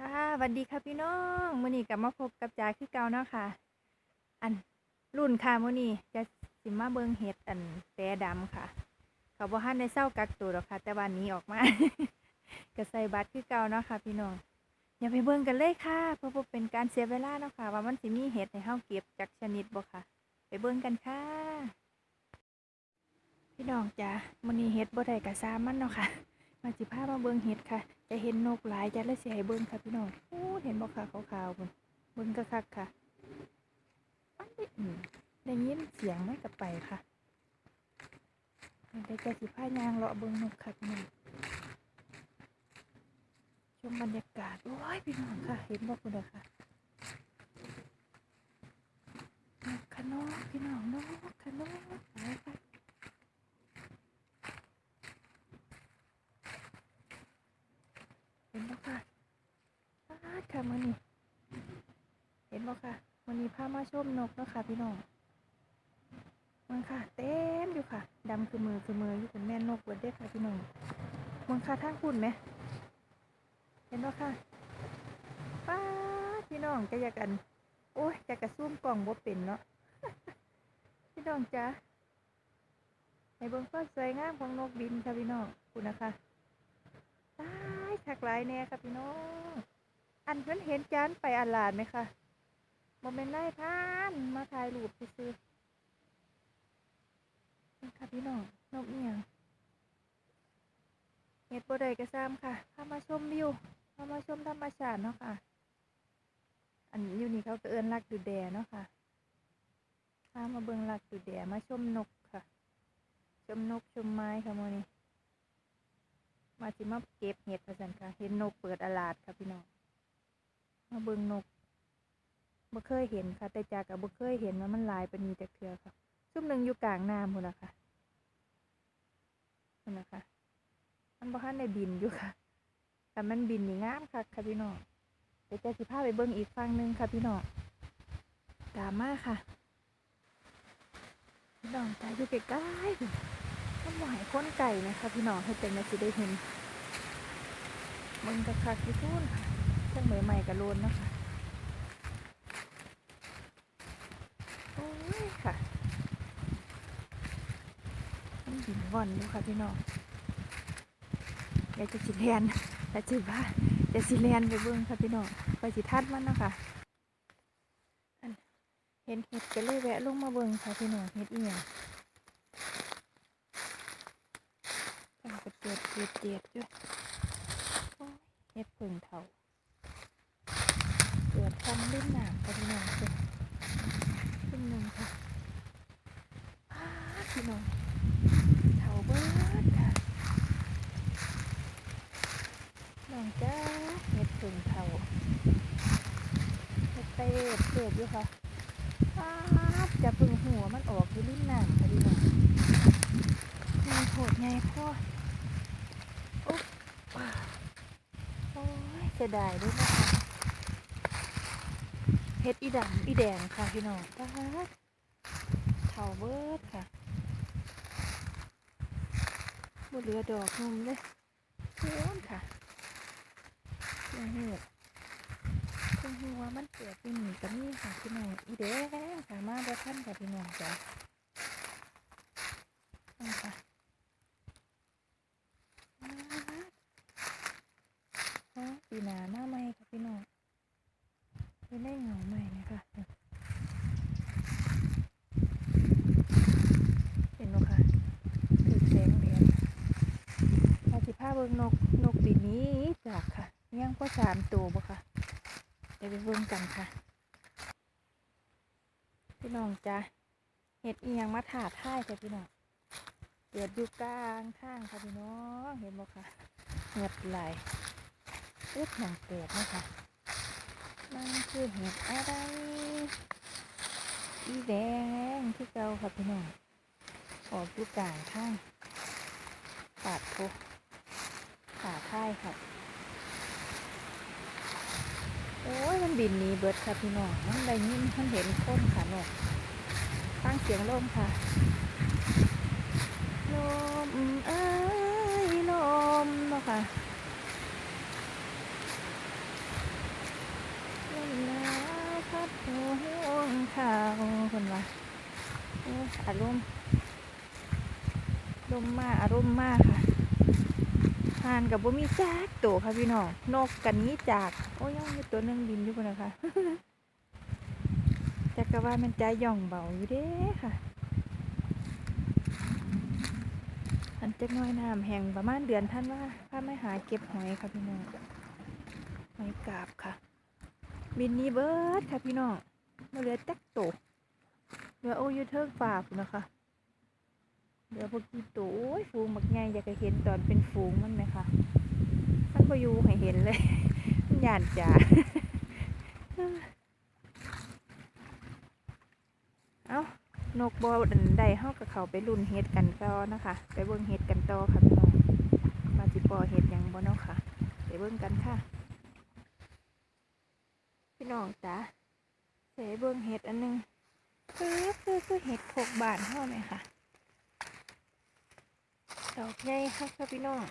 ค่ะสวัสดีค่ะพี่น้องมื้อนี้กลับมาพบกับจาคือเก่าเนาะค่ะ อันรุ่นค่ะมื้อนี้จะสิมาเบิงเห็ดอันแปรดำค่ะ เขาบ่ทันได้เศร้ากักตัวหรอกค่ะ แต่วันนี้ออกมาก็ใส่บัตรคือเก่าเนาะค่ะ พี่น้องอย่าไปเบิ่งกันเลยค่ะเพราะว่าเป็นการเสียเวลาเนาะค่ะ ว่ามันสิมีเห็ดให้เฮาเก็บจากชนิดบ่ค่ะ ไปเบิ่งกันค่ะ พี่น้องจ้ามื้อนี้เห็ดบ่ได้ก็ซามันเนาะค่ะ มาสิพามาเบิ่งเห็ดค่ะ จะเห็นนกหลายจะเลยสิให้เบิ้งค่ะพี่น้องโอ้เห็นบ่ค่ะขาวๆบนเบิ้งคักค่ะปันได้อืมได้ยินเสียงไม่กลับไปค่ะได้จะสิพายางเลาะเบิ้งนกค่ะพี่น้องชมบรรยากาศโอ้ยพี่น้องค่ะ เห็นบ่คุณเลยค่ะนกค่ะนกพี่น้องนกค่ะนกไปค่ะ เห็นบ่ค่ะปาดค่ะมื้อนี้เห็นบ่ค่ะ มามาชมนกเนาะค่ะพี่น้องมันค่ะ เต็มอยู่ค่ะ ดำคือมือคือมืออยู่เป็นแม่นกเบิดเด้อค่ะพี่น้องมันค่ะทางคุณไหม เห็นบ่ค่ะป้าพี่น้องจะอยากกัน โอ้ยจะกระซุ่มกล่องบ่เป็นเนาะพี่น้องจ้าในเบื้องความสวยงามของนกบินค่ะพี่น้องคุณนะคะตายคักหลายแน่ค่ะพี่น้อง อันเพิ่นเห็นจานไปอันลาดไหมคะ บ่แม่นนายพรานมาถ่ายรูปซื่อค่ะพี่น้องนกเอียงเฮ็ดบ่ได้ก็ซ้ำค่ะพามาชมวิวพามาชมธรรมชาติเนาะค่ะ อันอยู่นี่เขาก็เอิ้นลักดูแดเนาะค่ะพามาเบิงลักดูแดมาชมนกค่ะ ชมนกชมไม้ค่ะโมนี้มาสิมาเก็บเห็ดประสันค่ะ เห็นนกเปิดอาลาดค่ะพี่น้อง มาเบิงนก บ่เคยเห็นค่ะ แต่จากกับบ่เคยเห็นว่ามันลายปานนี้จากเทือค่ะซุ่มหนึ่งอยู่กลางน้ำพุ่นะคะพุ่นะคะมันบ่ทันได้บินอยู่ค่ะแต่มันบินนี่งามค่ะค่ะพี่น้องเดี๋ยวจะสิพาไปเบิ่งอีกฝั่งหนึ่งค่ะพี่น้องตามมาค่ะพี่น้องใจอยู่ใกล้ๆพุ่นมันหวายค้นไก่นะคะพี่น้องให้เป็นมาสิได้เห็นมันกระคักที่ทุ่นค่ะเครื่องเหมยใหม่กระโลนนะคะโอ้ยค่ะมันหิน ว่อนอยู่ค่ะพี่น้องเดี๋ยวจะสิเลียนแต่จือว่าจะสิเลียนไปเบิ้งค่ะพี่น้องไปสิทัดมันนะคะเห็นเห็ดก็เลยแวะลงมาเบิ้งค่ะพี่น้องเห็ดเอียงตั้งกระเจียดเจียดเจียดด้วยโอ้ยเฮ็ดผึ่งเถาเกิดฟันลื่นหนามกันพี่น้องเจ้ะขึ้นหนึ่งค่ะอ้าพี่น้องเถาเบิดค่ะน้องจ้าเฮ็ดผึ่งเถา เฮ็ดเตดเกิดอยู่ค่ะอาจะพึ่งหัวมันออกอยู่ลื่นหนามค่ะพี่น้องมีโหดไงพ่อโอ้ยเสียดายด้วยนะคะเฮ็ดอีดำอีแดงค่ะพี่น้องป้าดเถาเบิดค่ะบ่เหลือดอกนมเลยโอ้นค่ะเพื่อเฮ็ดเพื่อ มันเกิดที่นี่ก็มีค่ะพี่น้องอีแดงสามารถได้ท่านค่ะพี่น้องจ้ะนี่ค่ะปีหนาหน้าไม่ค่ะพี่น้องไม่ได้เหงาใหม่นะคะเห็นไหมคะถือแสงแดดอาสิผ้าเบิ่งนกนกปีนี้จากค่ะยังก็สามตัวบ่ค่ะ บิ่งกันค่ะ พี่น้องจ้ะเห็ดเอียงมาถาท่ายค่ะพี่น้องเกิดอยู่กลางทางค่ะพี่น้องเห็นบ่ค่ะเห็ดไหลเอ็ดหนังเกิดนะคะนั่นคือเห็ดอะไรอีแดงที่เก่าค่ะพี่น้องออกอยู่กลางข้างปาดโพขาท้ายค่ะ โอ้ยมันบินนี้เบิร์ดค่ะพี่น้องมันได้ยินมันเห็นค้นค่ะนกตั้งเสียงลมค่ะลมเอ้ยลมเนาะค่ะลมนาวพัดหัวงค่ะโอ้คนว่าโอ้อารมณ์ลมมากอารมณ์มากค่ะทานกับบ่มีแจ๊กตัวค่ะพี่น้องนกกันนี้จาก อ้ยยังมีตัวนึงบินอยู่นนะคะจักรว่ามันใจย่องเบาอยู่เด้ค่ะ อันจักน้อยน้ำแห้งประมาณเดือนท่านว่าพาไม่หาเก็บหอยค่ะพี่น้องหอยกาบค่ะ บินนี้เบิร์ดค่ะพี่น้องมาเหลือจักโตเหลือโอ้ยูเทิงป่าพุ่นะคะเหลือพวกกีตัวโอ้ยฟูงบักใหญ่อยากจะเห็นตอนเป็นฝูงมันไหมคะมันพอยู่ให้เห็นเลย ยานจ่าเอ้านกบอดันใดเฮากับเขาไปรุ่นเฮ็ดกันต่อนะคะ ไปเบิ่งเฮ็ดกันต่อค่ะพี่น้องมาสิปอเฮ็ดยังบ่เนาะค่ะ ไปเบิ่งกันค่ะ พี่น้องจ้าเสเบิ่งเฮ็ดอันหนึงคือคือคือเฮ็ดโคกบานเฮาไหมค่ะดอกใหญ่ค่ะค่ะพี่น้อง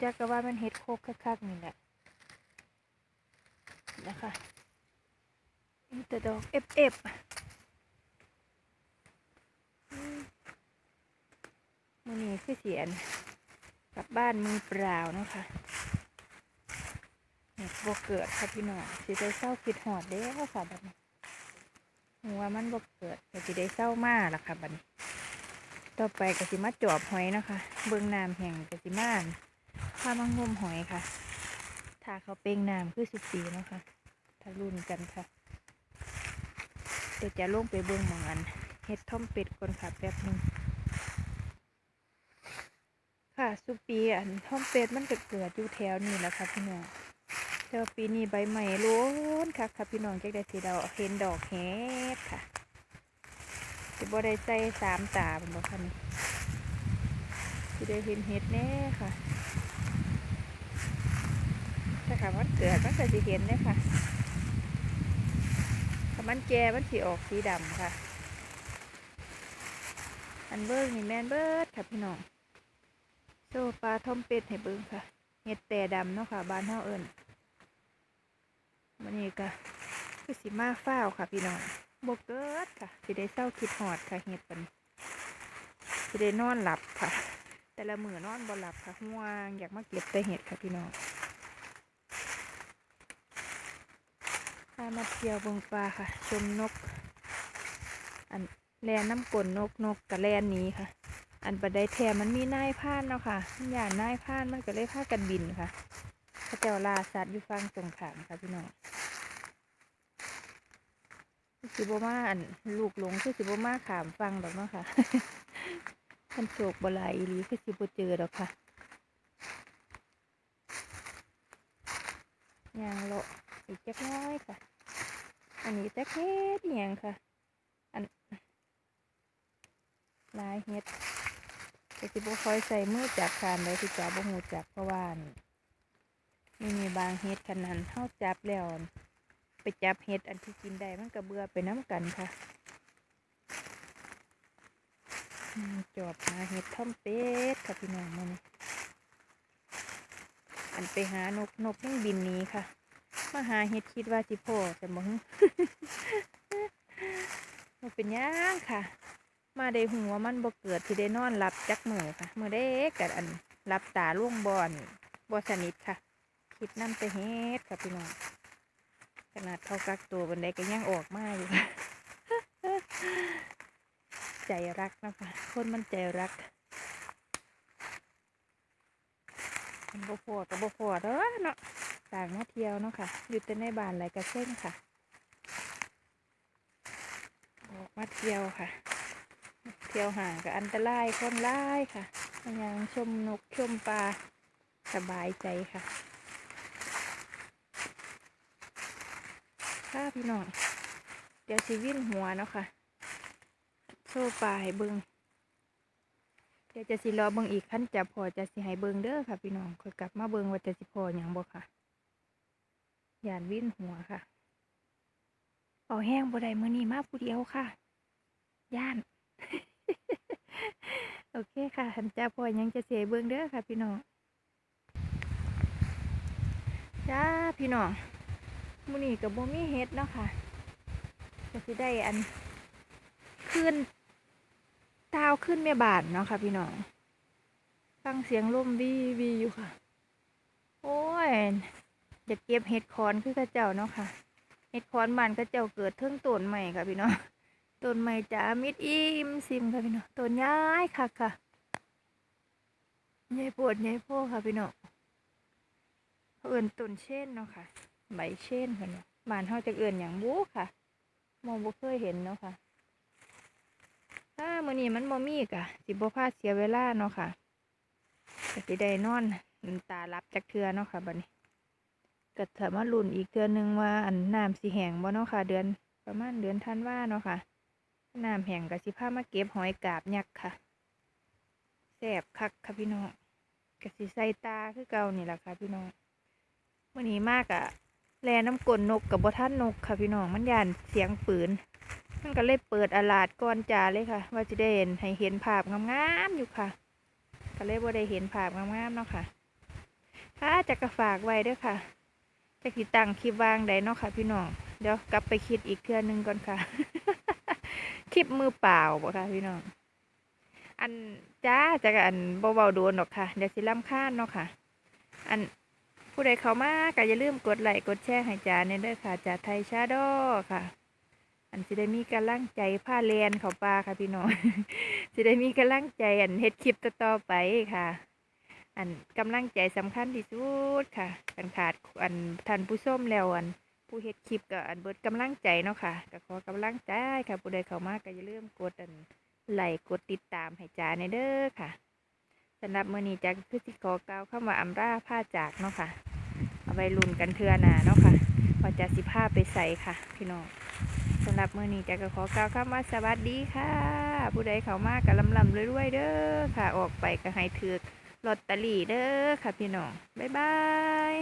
จักก็ว่ามันเฮ็ดโคกคักๆนี่แหละ นะคะมีแต่ดอกเอฟเอฟมือนี้คือเสียนกลับบ้านมือเปล่านะคะเห็ดบกเกิดค่ะพี่น้องสิได้เศร้าคิดหอดเด้อค่ะบัดนี้หัวมันบกเกิดก็สิได้เศร้ามากละค่ะบัดนี้ ต่อไปกสิมาจอบหอยนะคะ เบื้องน้ำแห่งกสิมาพามางมหอยค่ะถ้าเขาเป่งน้ำคือสุปีนะคะารุ่นกันค่ะเดี๋ยวจะลงไปเบื้องมองอันเฮ็ดท่อมเป็ดก่อนค่ะแป๊บนึงค่ะสุปีอันท่อมเป็ดมันเก็เกิดอยู่แถวนี้แหละค่ะพี่น้องแต่ว่าปีนี้ใบใหม่ล้วนค่ะค่ะพี่น้องจักได้สีดาวเห็นดอกเฮ็ดค่ะสิบ่ได้ใส่สามตาเป็นบ่คะนี่สิได้เห็นเฮ็ดแน่ค่ะถ้าค่ะมันเกิดมันก็สิเห็นเนี่ยค่ะ มันแก่มันสิออกสีดำค่ะ อันเบิ้งนี่แมนเบิดค่ะพี่น้องโซปลาทอมเป็ดให้เบิ่งค่ะเห็ดแต่ดำเนาะค่ะบ้านเฮาเอิ้นมันนี้ก็คือสิมาฟ้าวค่ะพี่น้องบกเกิดค่ะสิได้เศร้าคิดหอดค่ะเห็ดปันสิได้นอนหลับค่ะ แต่ละมือนอนบ่หลับค่ะห่วงอยากมาเก็บแต่เห็ดค่ะพี่น้องามาเที่ยวเบิงปลาค่ะ ชมนก อันแลนน้ำกลนนกนกกับแลนนี้ค่ะ อันบันไดแถมมันมีนายพานเนาะค่ะมันอย่างนายพานมันก็เลยพากันบินค่ะพระเจ้าลาสัตว์อยู่ฟังสงขามค่ะพี่น้องคือสิบมาอันลูกหลงคือสิบมาขามฟังดอกเนาะค่ะมันโศกบลายอีลีคือสิบเจอดอกค่ะยางเลาะอีกจักน้อยค่ะ อันนี้แจักเฮ็ดอหย่างค่ะ อันลายเฮ็ดก็สิบ่คอยใส่มือจับคานเลยที่จับบ่หูจับเพราะว่าอั่มีมีบางเฮ็ดขนาดเฮาจับแล้วไปจับเฮ็ดอันที่กินได้มันก็เบื่อไปน้ำกันค่ะจอบหาเฮ็ดท่อมเป็ดค่ะพี่น้องมันอันไปหานกนกยังบินนี้ค่ะ มาหาเฮ็ดคิดว่าสิพ่อแต่บ่ฮึมันเป็นหยังค่ะ มาได้หัวมันบ่เกิดที่ได้นอนหลับจักมือค่ะมือเด็กกัอันหลับตาล่วงบอนบ่สนิทค่ะ คิดนั่นไปเฮ็ดค่ะพี่น้องขนาดเขากักตัวบันไดก็ยังออกมาอยู่ค่ะใจรักนะคะคนมันใจรักมันบ่พอกับบ่พอเด้อเนาะ ต่างมาเที่ยวเนาะค่ะอยู่แต่ในบ้านไรกระเส้นค่ะออกมาเที่ยวค่ะ เที่ยวห่างกับอันตรายคนร้ายค่ะยังชมนกชมปลาสบายใจค่ะค่ะพี่น้อง เดี๋ยวสิวิ่นหัวเนาะค่ะ โซ่ปลาให้เบิงเดี๋ยวจะสิรอเบิงอีกขั้นจับพอจะสิให้เบิงเด้อค่ะ พี่น้องค่อยกลับมาเบิงว่าจะสิพออย่างบ่ค่ะ ยานวิ่นหัวค่ะเอาแห้งบ่ได้มื้อนี้มาผู้เดียวค่ะ ย่าน โอเคค่ะหันจ้าพอยังจะเสียเบื้องเด้อค่ะ พี่น้องจ้าพี่น้องมื้อนี้กับบ่มีเฮ็ดเนาะค่ะก็สิได้อันขึ้นตาวขึ้นแม่บานเนาะค่ะ พี่น้อง ฟังเสียงลมวีวีอยู่ค่ะ โอ้ย อยากเก็บเห็ดคอนคือกระเจ้าเนาะค่ะเห็ดคอนมันกระเจ้าเกิดเทิงต้นใหม่ค่ะพี่น้องต้นใหม่จะมิดอิ่มซิมค่ะพี่น้องต้นย้ายค่ะค่ะใหญ่ปวดใหญ่โพค่ะพี่น้องเขาเอื่นต้นเช่นเนาะค่ะใบเช่นค่ะเนาะบานเฮาจะเอื่นอย่างบูค่ะมองบ่เคยเห็นเนาะค่ะถ้ามื้อนี้มันบ่มีกะสิบ่พาเสียเวลาเนาะค่ะก็สิได้นอนน้ำตารับจักเทือเนาะค่ะบัดนี้ ก็ถามาลุ้นอีกเทื่อหนึ่งว่าอันน้ำสิแห้งบ่เนาะค่ะ เดือนประมาณเดือนธันวาเนาะค่ะน้ำแห้งก็สิพามาเก็บหอยกาบยักษ์ค่ะแซ่บคักค่ะพี่น้องก็สิใส่ตาคือเก่านี่แหละค่ะ พี่น้องมื้อนี้มากอะแลน้ำกลนนกกับบ่ทันนกค่ะพี่น้องมันย่านเสียงปืนมันก็เลยเปิดอาลาดก่อนจ่าเลยค่ะ ว่าจะได้เห็นให้เห็นภาพงามๆอยู่ค่ะ ก็เลยบ่ได้เห็นภาพงามๆเนาะค่ะถ้าจะกระฝากไว้เด้วยค่ะ จะคิดตั้งคลิปวางใดเนาะค่ะ พี่น้อง เดี๋ยวกลับไปคิดอีกเทื่อหนึงก่อนค่ะ คลิปมือเปล่าบ่ค่ะ พี่น้อง อันจ้าจะอันเบาๆโดนหรอกค่ะ เดี๋ยวสิล่ำค้านเนาะค่ะ อันผู้ใดเข้ามาก็อย่าลืมกดไลค์กดแชร์ให้จาเนี่ยด้อค่ะจาไทยชาโดค่ะ อันสิได้มีกำลังใจผ้าเรียนเขาปลาค่ะพี่น้องสิได้มีกำลังใจอันเฮ็ดคลิปต่อๆไปค่ะ อันกำลังใจสำคัญที่สุดค่ะกันขาดอันท่านผู้ชมแล้วอันผู้เฮ็ดคลิปก็อันเบิดกำลังใจเนาะค่ะก็ขอกำลังใจค่ะผู้ใดเข้ามาก็อย่าลืมกดอันไลค์กดติดตามให้จ่าในเด้อค่ะสำหรับมื้อนี้จากคือสิขอกล่าวคำว่าอำลาผ้าจากเนาะค่ะ เอาไว้ลุ้นกันเทื่อหน้าเนาะค่ะว่าจะสิพาไปใส่ค่ะ พี่น้องสำหรับมื้อนี้จะก็ขอกล่าวคำว่าสวัสดีค่ะ ผู้ใดเข้ามาก็ลำลำรวยๆเด้อค่ะ ออกไปก็ให้ถือ ลอตเตอรี่เด้อค่ะพี่น้อง บ๊ายบาย